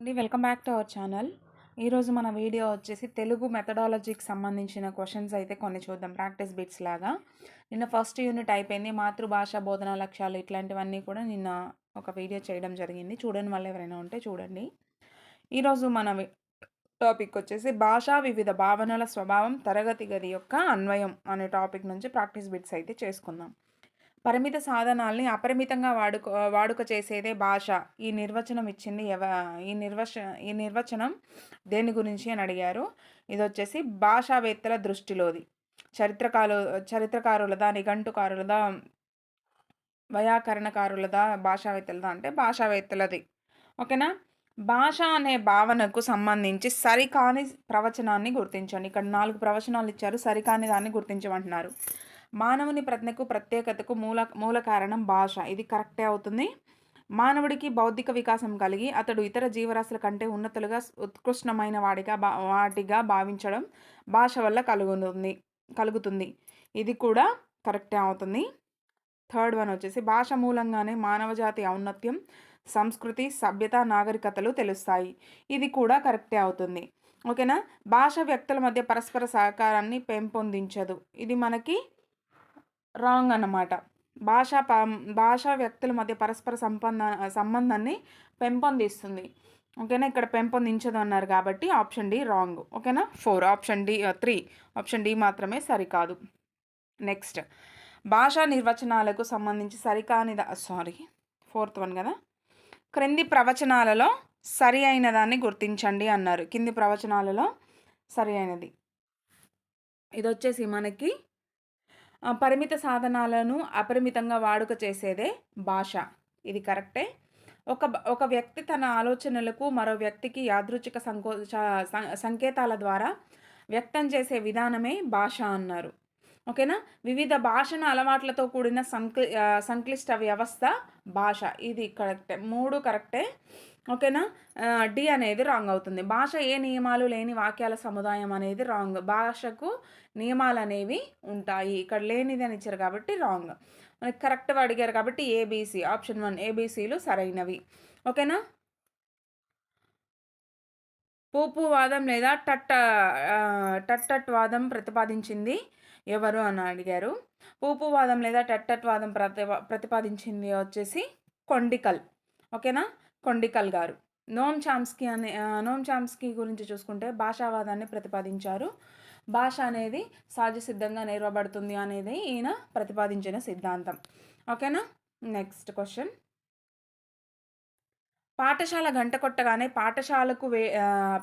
అండి. Welcome back to our channel. ఈరోజు మన వీడియో వచ్చేసి తెలుగు మెథడాలజీకి సంబంధించిన క్వశ్చన్స్ అయితే కొన్ని చూద్దాం. ప్రాక్టీస్ బిట్స్ లాగా. నిన్న ఫస్ట్ యూనిట్ అయిపోయింది. మాతృభాష బోధనా లక్ష్యాలు ఇట్లాంటివన్నీ కూడా నిన్న ఒక వీడియో చేయడం జరిగింది. చూడని వాళ్ళు ఎవరైనా ఉంటే చూడండి. ఈరోజు మన టాపిక్ వచ్చేసి భాషా వివిధ భావనల స్వభావం తరగతి గది యొక్క అన్వయం అనే టాపిక్ నుంచి ప్రాక్టీస్ బిట్స్ అయితే చేసుకుందాం. పరిమిత సాధనాల్ని అపరిమితంగా వాడుక వాడుక చేసేదే భాష. ఈ నిర్వచనం ఇచ్చింది ఎవ ఈ నిర్వచ ఈ నిర్వచనం దేని గురించి అని అడిగారు? ఇది వచ్చేసి భాషావేత్తల దృష్టిలోది. చరిత్రకారు చరిత్రకారులదా నిఘంటుకారులదా వ్యాకరణకారులదా భాషావేత్తలదా అంటే భాషావేత్తలది. ఓకేనా? భాష అనే భావనకు సంబంధించి సరికాని ప్రవచనాన్ని గుర్తించండి. ఇక్కడ నాలుగు ప్రవచనాలు ఇచ్చారు సరికాని దాన్ని గుర్తించమంటున్నారు. మానవుని ప్రజ్ఞకు ప్రత్యేకతకు మూల మూల కారణం భాష. ఇది కరెక్టే అవుతుంది. మానవుడికి బౌద్ధిక వికాసం కలిగి అతడు ఇతర జీవరాశుల కంటే ఉన్నతులుగా ఉత్కృష్టమైన వాడిగా బా వాటిగా భావించడం భాష వల్ల కలుగుతుంది కలుగుతుంది. ఇది కూడా కరెక్టే అవుతుంది. థర్డ్ వన్ వచ్చేసి భాష మూలంగానే మానవజాతి ఔన్నత్యం సంస్కృతి సభ్యత నాగరికతలు తెలుస్తాయి. ఇది కూడా కరెక్టే అవుతుంది. ఓకేనా? భాష వ్యక్తుల మధ్య పరస్పర సహకారాన్ని పెంపొందించదు. ఇది మనకి రాంగ్ అన్నమాట. భాష ప భాషా వ్యక్తుల మధ్య పరస్పర సంబంధ సంబంధాన్ని పెంపొందిస్తుంది. ఓకేనా? ఇక్కడ పెంపొందించదు అన్నారు కాబట్టి ఆప్షన్ డి రాంగ్. ఓకేనా? Four. Option D three. Option D మాత్రమే సరికాదు. నెక్స్ట్. భాషా నిర్వచనాలకు సంబంధించి సరికాని సారీ ఫోర్త్ వన్ కదా? క్రింది ప్రవచనాలలో సరి అయిన దాన్ని గుర్తించండి అన్నారు. కింది ప్రవచనాలలో సరి అయినది. ఇది వచ్చేసి మనకి పరిమిత సాధనాలను అపరిమితంగా వాడుక చేసేదే భాష. ఇది కరెక్టే. ఒక ఒక వ్యక్తి తన ఆలోచనలకు మరో వ్యక్తికి యాదృచ్ఛిక సంకో సంకేతాల ద్వారా వ్యక్తం చేసే విధానమే భాష అన్నారు. ఓకేనా? వివిధ భాషణ అలవాట్లతో కూడిన సంక్లి సంక్లిష్ట వ్యవస్థ భాష. ఇది కరెక్టే. మూడు కరెక్టే. ఓకేనా? డి అనేది రాంగ్ అవుతుంది. భాష ఏ నియమాలు లేని వాక్యాల సముదాయం అనేది రాంగ్. భాషకు నియమాలు అనేవి ఉంటాయి. ఇక్కడ లేనిది అని ఇచ్చారు కాబట్టి రాంగ్. మనకి కరెక్ట్గా అడిగారు కాబట్టి ఏబీసీ ఆప్షన్ వన్ ఏబీసీలు సరైనవి. ఓకేనా? పూపు వాదం లేదా టట్ట టట్టట్ వాదం ప్రతిపాదించింది ఎవరు అని అడిగారు. పూపు వాదం లేదా టట్టట్ వాదం ప్రతిపా ప్రతిపాదించింది వచ్చేసి కొండికల్. ఓకేనా? కొండికల్ గారు. నోమ్ చామ్స్కీ అనే నోమ్ చామ్స్కీ గురించి చూసుకుంటే భాషావాదాన్ని ప్రతిపాదించారు. భాష అనేది సహజ సిద్ధంగా నేర్వబడుతుంది అనేది ఈయన ప్రతిపాదించిన సిద్ధాంతం. ఓకేనా? Next question. పాఠశాల గంట కొట్టగానే పాఠశాలకు వే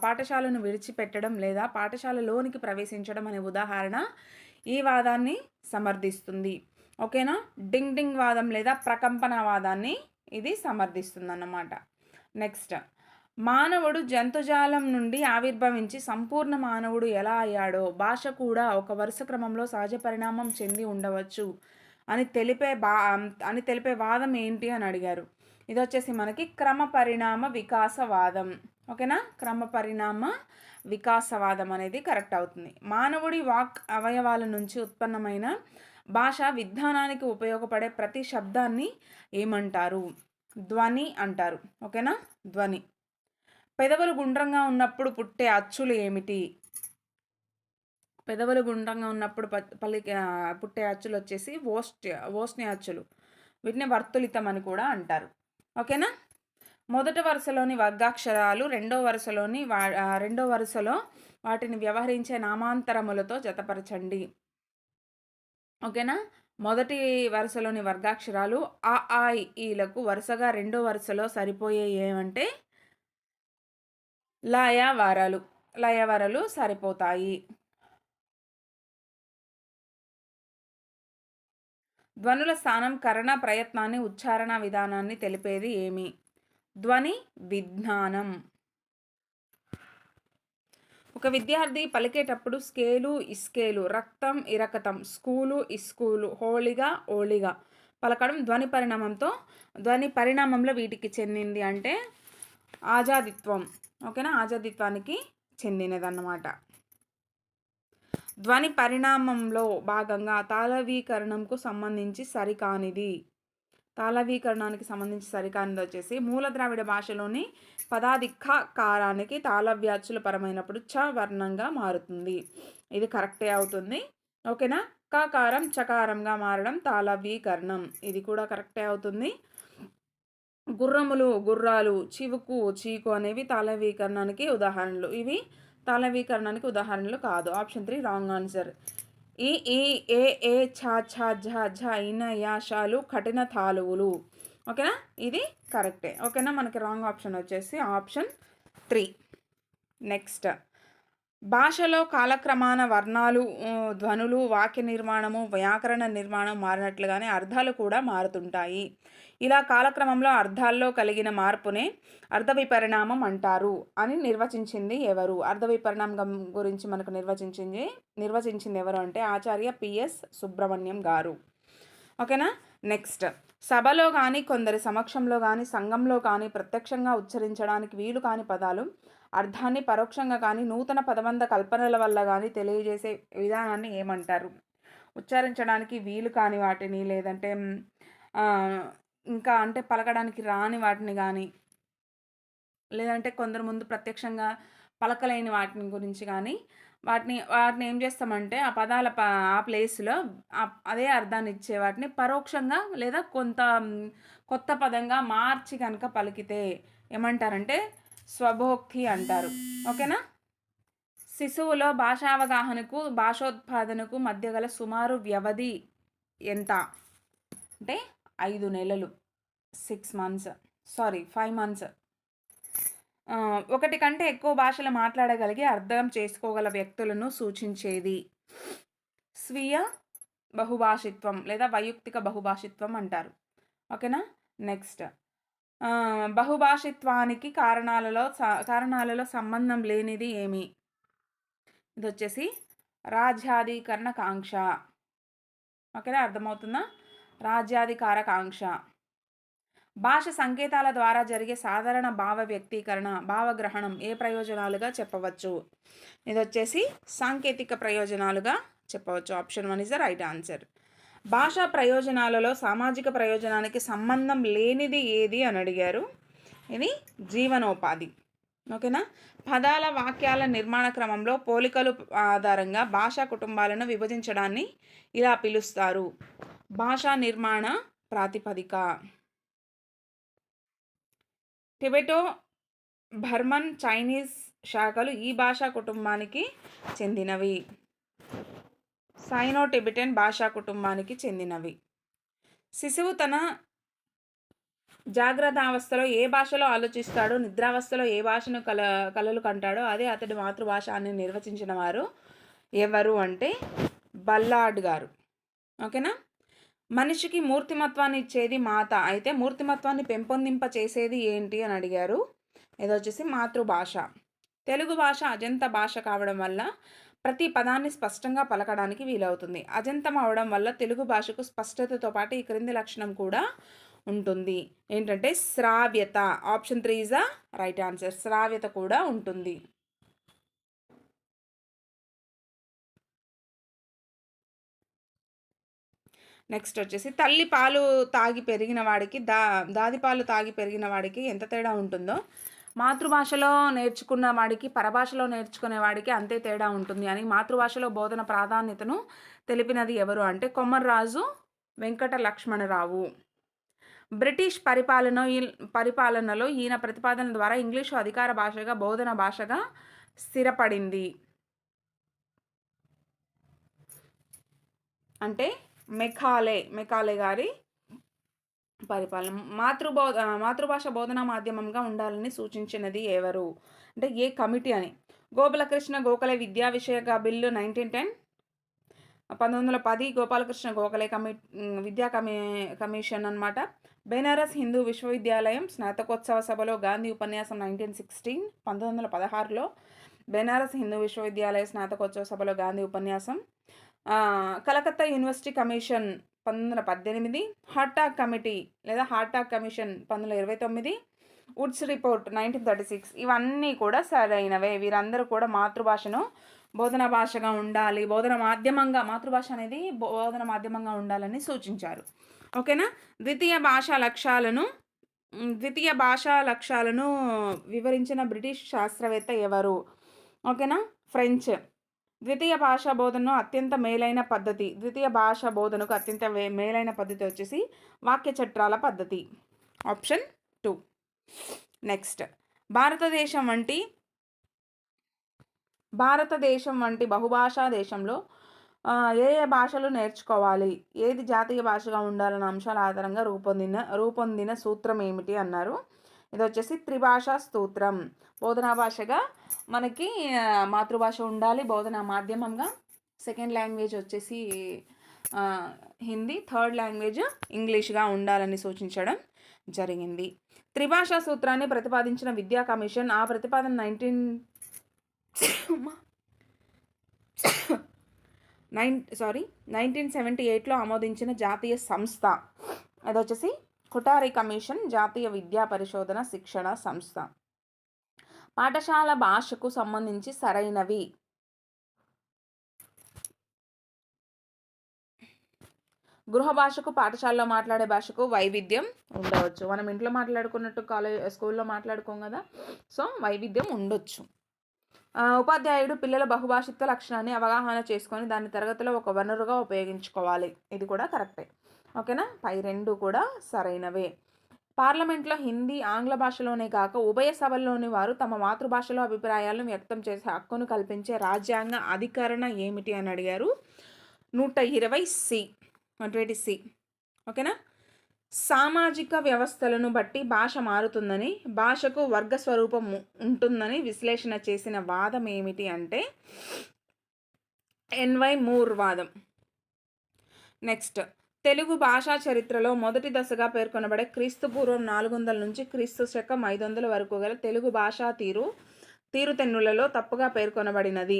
పాఠశాలను విడిచిపెట్టడం లేదా పాఠశాలలోనికి ప్రవేశించడం అనే ఉదాహరణ ఈ వాదాన్ని సమర్థిస్తుంది. ఓకేనా? డింగ్ డింగ్ వాదం లేదా ప్రకంపన వాదాన్ని ఇది సమర్థిస్తుంది అన్నమాట నెక్స్ట్ మానవుడు జంతుజాలం నుండి ఆవిర్భవించి సంపూర్ణ మానవుడు ఎలా అయ్యాడో భాష కూడా ఒక వరుస క్రమంలో సహజ పరిణామం చెంది ఉండవచ్చు. అని తెలిపే బా అని తెలిపే వాదం ఏంటి అని అడిగారు. ఇది వచ్చేసి మనకి క్రమ పరిణామ వికాసవాదం ఓకేనా? క్రమ పరిణామ వికాసవాదం అనేది కరెక్ట్ అవుతుంది. మానవుడి వాక్ అవయవాల నుంచి ఉత్పన్నమైన భాష విధానానికి ఉపయోగపడే ప్రతి శబ్దాన్ని ఏమంటారు? ధ్వని అంటారు. ఓకేనా? ధ్వని. పెదవులు గుండ్రంగా ఉన్నప్పుడు పుట్టే అచ్చులు ఏమిటి? పెదవులు గుండ్రంగా ఉన్నప్పుడు ప- పలి పుట్టే అచ్చులు వచ్చేసి ఓస్ట్ ఓస్ని అచ్చులు. వీటిని వర్తులితం అని కూడా అంటారు. ఓకేనా? మొదటి వరుసలోని వర్గాక్షరాలు రెండో వరుసలోని వా రెండో వరుసలో వాటిని వ్యవహరించే నామాంతరములతో జతపరచండి. ఓకేనా? మొదటి వరుసలోని వర్గాక్షరాలు ఆ ఆ ఈలకు వరుసగా రెండో వరుసలో సరిపోయే ఏమంటే లయవరలు. లయవరలు సరిపోతాయి. ధ్వనుల స్థానం కరణ ప్రయత్నాన్ని ఉచ్చారణ విధానాన్ని తెలిపేది ఏమి? ధ్వని విజ్ఞానం. ఒక విద్యార్థి పలికేటప్పుడు స్కేలు ఇస్కేలు రక్తం ఇరకతం స్కూలు ఇస్కూలు హోళిగా ఓళిగా పలకడం ధ్వని పరిణామంతో ధ్వని పరిణామంలో వీటికి చెందింది అంటే ఆజాదిత్వం. ఓకేనా? ఆజాదిత్వానికి చెందినదన్నమాట. ధ్వని పరిణామంలో భాగంగా తాళవీకరణంకు సంబంధించి సరికానిది. తాళవీకరణానికి సంబంధించి సరికానిది వచ్చేసి మూల ద్రావిడ భాషలోని పదాధిక్క కారానికి తాళవ్యాచులు పరమైనప్పుడు చ వర్ణంగా మారుతుంది. ఇది కరెక్టే అవుతుంది. ఓకేనా? కాకారం చకారంగా మారడం తాళవీకరణం. ఇది కూడా కరెక్టే అవుతుంది. గుర్రములు గుర్రాలు చివుకు చీకు అనేవి తాళవీకరణానికి ఉదాహరణలు. ఇవి తాళవీకరణానికి ఉదాహరణలు కాదు. Option three wrong answer. ఈ ఈ ఏ ఏ ఛ ఛ ఝ ఝ ఇన యాషాలు కఠిన తాలువులు ఓకేనా? ఇది కరెక్టే. ఓకేనా? మనకి రాంగ్ ఆప్షన్ వచ్చేసి ఆప్షన్ త్రీ. నెక్స్ట్. భాషలో కాలక్రమాన వర్ణాలు ధ్వనులు వాక్య నిర్మాణము వ్యాకరణ నిర్మాణం మారినట్లుగానే అర్థాలు కూడా మారుతుంటాయి. ఇలా కాలక్రమంలో అర్థాల్లో కలిగిన మార్పునే అర్థవిపరిణామం అంటారు అని నిర్వచించింది ఎవరు? అర్థవిపరిణామం గురించి మనకు నిర్వచించింది నిర్వచించింది ఎవరు అంటే ఆచార్య పిఎస్ సుబ్రహ్మణ్యం గారు. ఓకేనా? నెక్స్ట్. సభలో కానీ కొందరి సమక్షంలో కానీ సంఘంలో కానీ ప్రత్యక్షంగా ఉచ్చరించడానికి వీలు కాని పదాలు అర్థాన్ని పరోక్షంగా కానీ నూతన పదబంధ కల్పనల వల్ల కానీ తెలియజేసే విధానాన్ని ఏమంటారు? ఉచ్చరించడానికి వీలు కాని వాటిని లేదంటే ఇంకా అంటే పలకడానికి రాని వాటిని కానీ లేదంటే కొందరు ముందు ప్రత్యక్షంగా పలకలేని వాటిని గురించి కానీ వాటిని వాటిని ఏం చేస్తామంటే ఆ పదాల ప ఆ ప్లేస్లో అదే అర్థాన్ని ఇచ్చే వాటిని పరోక్షంగా లేదా కొంత కొత్త పదంగా మార్చి కనుక పలికితే ఏమంటారంటే స్వభోక్తి అంటారు. ఓకేనా? శిశువులో భాషావగాహనకు భాషోత్పాదనకు మధ్య గల సుమారు వ్యవధి ఎంత? అంటే ఐదు నెలలు six months sorry five months. ఒకటి కంటే ఎక్కువ భాషలు మాట్లాడగలిగి అర్థం చేసుకోగల వ్యక్తులను సూచించేది స్వీయ బహుభాషిత్వం లేదా వైయక్తిక బహుభాషిత్వం అంటారు. ఓకేనా? నెక్స్ట్. బహుభాషిత్వానికి కారణాలలో కారణాలలో సంబంధం లేనిది ఏమి? ఇది వచ్చేసి రాజ్యాధీకరణ కాంక్ష. ఓకేనా? అర్థమవుతుందా? రాజ్యాధికార కాంక్ష భాష సంకేతాల ద్వారా జరిగే సాధారణ భావ వ్యక్తీకరణ భావగ్రహణం ఏ ప్రయోజనాలుగా చెప్పవచ్చు? ఇది వచ్చేసి సాంకేతిక ప్రయోజనాలుగా చెప్పవచ్చు. Option one is the right answer. భాషా ప్రయోజనాలలో సామాజిక ప్రయోజనానికి సంబంధం లేనిది ఏది అని అడిగారు? ఇది జీవనోపాధి. ఓకేనా? పదాల వాక్యాల నిర్మాణ క్రమంలో పోలికలు ఆధారంగా భాషా కుటుంబాలను విభజించడాన్ని ఇలా పిలుస్తారు. భాషా నిర్మాణ ప్రాతిపదిక. టిబెటో బర్మన్ చైనీస్ శాఖలు ఈ భాషా కుటుంబానికి చెందినవి. సైనో టిబెటన్ భాషా కుటుంబానికి చెందినవి. శిశువు తన జాగ్రత్త అవస్థలో ఏ భాషలో ఆలోచిస్తాడో నిద్రావస్థలో ఏ భాషను కల కలలు కంటాడో అదే అతడి మాతృభాష అని నిర్వచించిన వారు ఎవరు అంటే బల్లాడ్ గారు. ఓకేనా? మనిషికి మూర్తిమత్వాన్ని ఇచ్చేది మాత. అయితే మూర్తిమత్వాన్ని పెంపొందింప చేసేది ఏంటి అని అడిగారు. ఇది వచ్చేసి మాతృభాష. తెలుగు భాష అజంత భాష కావడం వల్ల ప్రతి పదాన్ని స్పష్టంగా పలకడానికి వీలవుతుంది. అజంతం అవడం వల్ల తెలుగు భాషకు స్పష్టతతో పాటు ఈ క్రింది లక్షణం కూడా ఉంటుంది. ఏంటంటే శ్రావ్యత. Option three is the right answer. శ్రావ్యత కూడా ఉంటుంది. నెక్స్ట్ వచ్చేసి తల్లి పాలు తాగి పెరిగిన వాడికి దా దాది పాలు తాగి పెరిగిన వాడికి ఎంత తేడా ఉంటుందో మాతృభాషలో నేర్చుకున్న వాడికి పరభాషలో నేర్చుకునే వాడికి అంతే తేడా ఉంటుంది అని మాతృభాషలో బోధన ప్రాధాన్యతను తెలిపినది ఎవరు అంటే కొమ్మర్రాజు వెంకట లక్ష్మణరావు బ్రిటిష్ పరిపాలన పరిపాలనలో ఈయన ప్రతిపాదన ద్వారా ఇంగ్లీషు అధికార భాషగా బోధన భాషగా స్థిరపడింది. అంటే మెకాలే మెకాలే గారి పరిపాలన. మాతృబో మాతృభాష బోధనా మాధ్యమంగా ఉండాలని సూచించినది ఎవరు? అంటే ఏ కమిటీ అని. గోపాలకృష్ణ గోఖలే విద్యా విషయక బిల్లు నైన్టీన్ టెన్. పంతొమ్మిది వందల పది గోపాలకృష్ణ గోఖలే కమి విద్యా కమి కమిషన్ అనమాట బెనారస్ హిందూ విశ్వవిద్యాలయం స్నాతకోత్సవ సభలో గాంధీ ఉపన్యాసం నైన్టీన్ సిక్స్టీన్ పంతొమ్మిది వందల పదహారులో బెనారస్ హిందూ విశ్వవిద్యాలయ స్నాతకోత్సవ సభలో గాంధీ ఉపన్యాసం కలకత్తా యూనివర్సిటీ కమిషన్ పంతొమ్మిది వందల పద్దెనిమిది హార్టాక్ కమిటీ లేదా హార్టాక్ కమిషన్ పంతొమ్మిది వందల ఇరవై తొమ్మిది Woods report nineteen thirty six ఇవన్నీ కూడా సరైనవే. వీరందరూ కూడా మాతృభాషను బోధన భాషగా ఉండాలి. బోధన మాధ్యమంగా మాతృభాష అనేది బోధన మాధ్యమంగా ఉండాలని సూచించారు. ఓకేనా? ద్వితీయ భాషా లక్ష్యాలను ద్వితీయ భాషా లక్ష్యాలను వివరించిన బ్రిటిష్ శాస్త్రవేత్త ఎవరు? ఓకేనా? ఫ్రెంచ్. ద్వితీయ భాషా బోధనను అత్యంత మేలైన పద్ధతి ద్వితీయ భాషా బోధనకు అత్యంత మేలైన పద్ధతి వచ్చేసి వాక్య చట్రాల పద్ధతి. Option two. నెక్స్ట్. భారతదేశం వంటి భారతదేశం వంటి బహుభాషా దేశంలో ఏ ఏ భాషలు నేర్చుకోవాలి? ఏది జాతీయ భాషగా ఉండాలన్న అంశాల ఆధారంగా రూపొందిన రూపొందిన సూత్రం ఏమిటి అన్నారు. ఇది వచ్చేసి త్రిభాషా స్తోత్రం. బోధనా భాషగా మనకి మాతృభాష ఉండాలి బోధనా మాధ్యమంగా. సెకండ్ లాంగ్వేజ్ వచ్చేసి హిందీ. థర్డ్ లాంగ్వేజ్ ఇంగ్లీష్గా ఉండాలని సూచించడం జరిగింది. త్రిభాషా సూత్రాన్ని ప్రతిపాదించిన విద్యా కమిషన్ ఆ ప్రతిపాదన nineteen nine sorry nineteen seventy ఎయిట్లో ఆమోదించిన జాతీయ సంస్థ. అది వచ్చేసి కుటారి కమిషన్ జాతీయ విద్యా పరిశోధన శిక్షణ సంస్థ. పాఠశాల భాషకు సంబంధించి సరైనవి. గృహ భాషకు పాఠశాలలో మాట్లాడే భాషకు వైవిధ్యం ఉండవచ్చు. మనం ఇంట్లో మాట్లాడుకున్నట్టు కాలేజ్ స్కూల్లో మాట్లాడుకోం కదా. సో వైవిధ్యం ఉండొచ్చు. ఉపాధ్యాయుడు పిల్లల బహుభాషిత్వ లక్షణాన్ని అవగాహన చేసుకొని దాన్ని తరగతిలో ఒక వనరుగా ఉపయోగించుకోవాలి. ఇది కూడా కరెక్టే. ఓకేనా? పై రెండు కూడా సరైనవే. పార్లమెంట్లో హిందీ ఆంగ్ల భాషలోనే కాక ఉభయ సభల్లోని వారు తమ మాతృభాషలో అభిప్రాయాలను వ్యక్తం చేసే హక్కును కల్పించే రాజ్యాంగ అధికరణ ఏమిటి అని అడిగారు. నూట ఇరవై సి ట్వంటీ సి ఓకేనా? సామాజిక వ్యవస్థలను బట్టి భాష మారుతుందని భాషకు వర్గ స్వరూపం ఉంటుందని విశ్లేషణ చేసిన వాదం ఏమిటి అంటే ఎన్వై మూర్ వాదం. నెక్స్ట్ తెలుగు భాషా చరిత్రలో మొదటి దశగా పేర్కొనబడే క్రీస్తు పూర్వం నాలుగు వందల నుంచి క్రీస్తు శకం ఐదు వందల వరకు గల తెలుగు భాషా తీరు తీరుతెన్నులలో తప్పుగా పేర్కొనబడినది.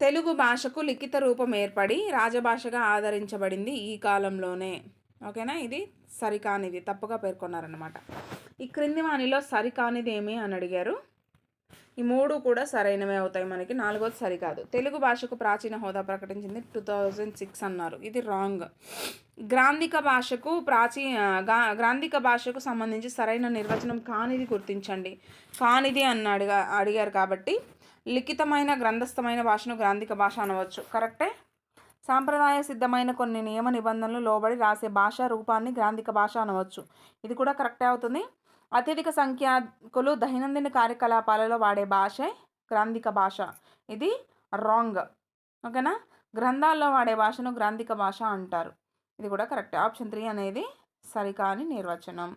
తెలుగు భాషకు లిఖిత రూపం ఏర్పడి రాజభాషగా ఆదరించబడింది ఈ కాలంలోనే. ఓకేనా? ఇది సరికానిది తప్పుగా పేర్కొన్నారనమాట ఈ క్రింది వాణిలో సరికానిది ఏమి అని అడిగారు. ఈ మూడు కూడా సరైనవే అవుతాయి మనకి. నాలుగోది సరికాదు. తెలుగు భాషకు ప్రాచీన హోదా ప్రకటించింది టూ థౌజండ్ సిక్స్ అన్నారు. ఇది రాంగ్. గ్రాంధిక భాషకు ప్రాచీ గ్రాంధిక భాషకు సంబంధించి సరైన నిర్వచనం కానిది గుర్తించండి. కానిది అని అడిగా అడిగారు కాబట్టి లిఖితమైన గ్రంథస్థమైన భాషను గ్రాంధిక భాష అనవచ్చు. కరెక్టే? సాంప్రదాయ సిద్ధమైన కొన్ని నియమ నిబంధనలు లోబడి రాసే భాషా రూపాన్ని గ్రాంధిక భాష అనవచ్చు. ఇది కూడా కరెక్టే అవుతుంది? అత్యధిక సంఖ్యాకులు దైనందిన కార్యకలాపాలలో వాడే భాషే గ్రాంధిక భాష. ఇది రాంగ్. ఓకేనా? గ్రంథాల్లో వాడే భాషను గ్రాంధిక భాష అంటారు. ఇది కూడా కరెక్ట్. ఆప్షన్ త్రీ అనేది సరికాని నిర్వచనం.